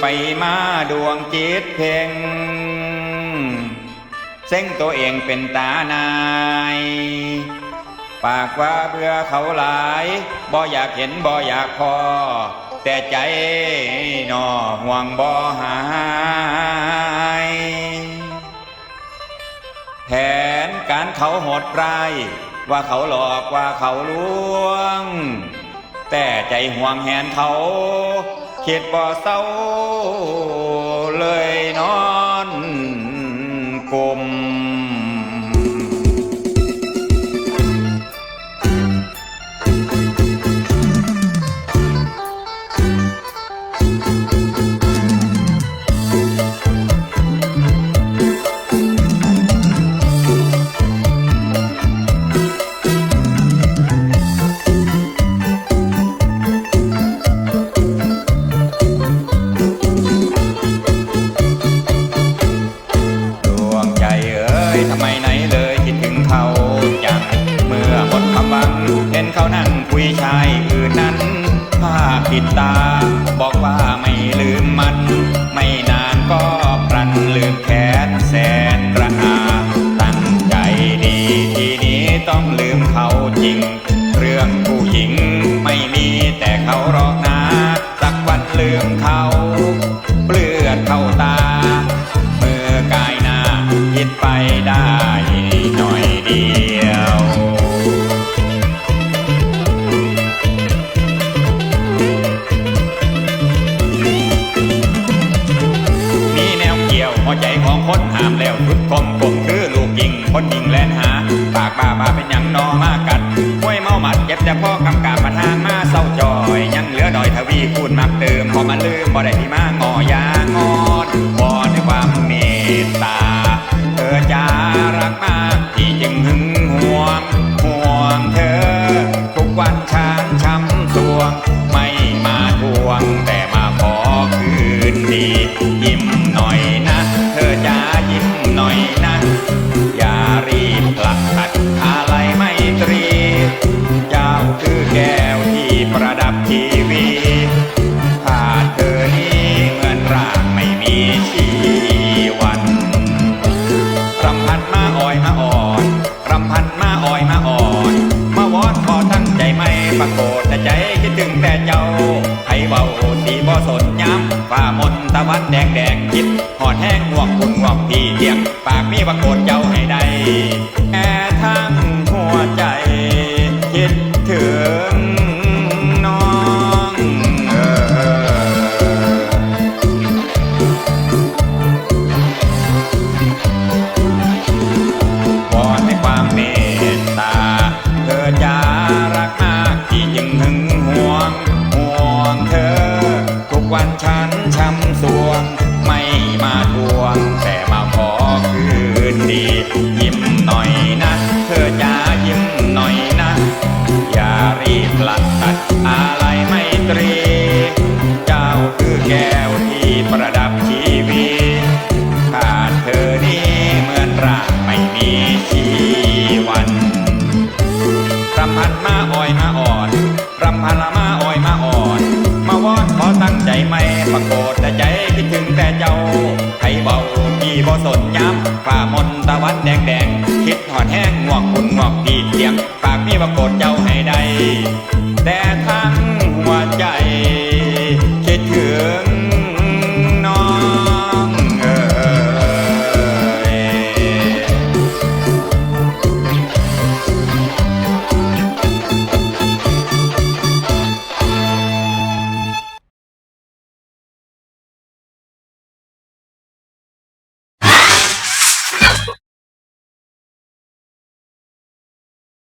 ไปมาดวงจิตเพ่งเส้งตัวเองเป็นตานาย ปากว่าเบื่อเขาหลายบ่อยากเห็นบ่อยากพอ แต่ใจนอห่วงบ่หายแผนการเขาโหดร้ายว่าเขาหลอกว่าเขาลวง แต่ใจห่วงแหนเขา คิดบ่เศร้าเลยนอนกลมด ปิดตา บอกว่าไม่ลืมมัน ไม่นานก็พลันลืมแขนแสนกระอาตั้งใจดีทีนี้ต้องลืมเขาจริง เรื่องผู้หญิงไม่มีแต่เขาหรอกนะสักวันลืมเขา เปลือดเข้าตา คนยิงแลนหา ปากบ้าบาเป็นหยังนอมากัดห้วยเมาหมัดเจ็บแต่พ่อกำกาบประทางมาเศร้าจอย ยังเหลือดอยทวีคูณมักเติมพอมาลืมบ่ได้ที่มางอยา แดงแดงคิดหอดแห้งห่วงคุณห่วงพี่เรียงปากมีปรากฏเจ้า ม่มีชีวันรำพันมาอ่อยมาอ่อนรำพันละมาอ่อยมาอ่อน มาวอนขอตั้งใจไม่ปรากฏแต่ใจคิดถึงแต่เจ้าให้เบาพี่บ่สนย้ำฝ่ามนตะวันแดงแดงคิดหอดแห้งงวกคุณงวกดีเสียงปากมีปรากฏเจ้าให้ได้แต่ทั้งหัวใจ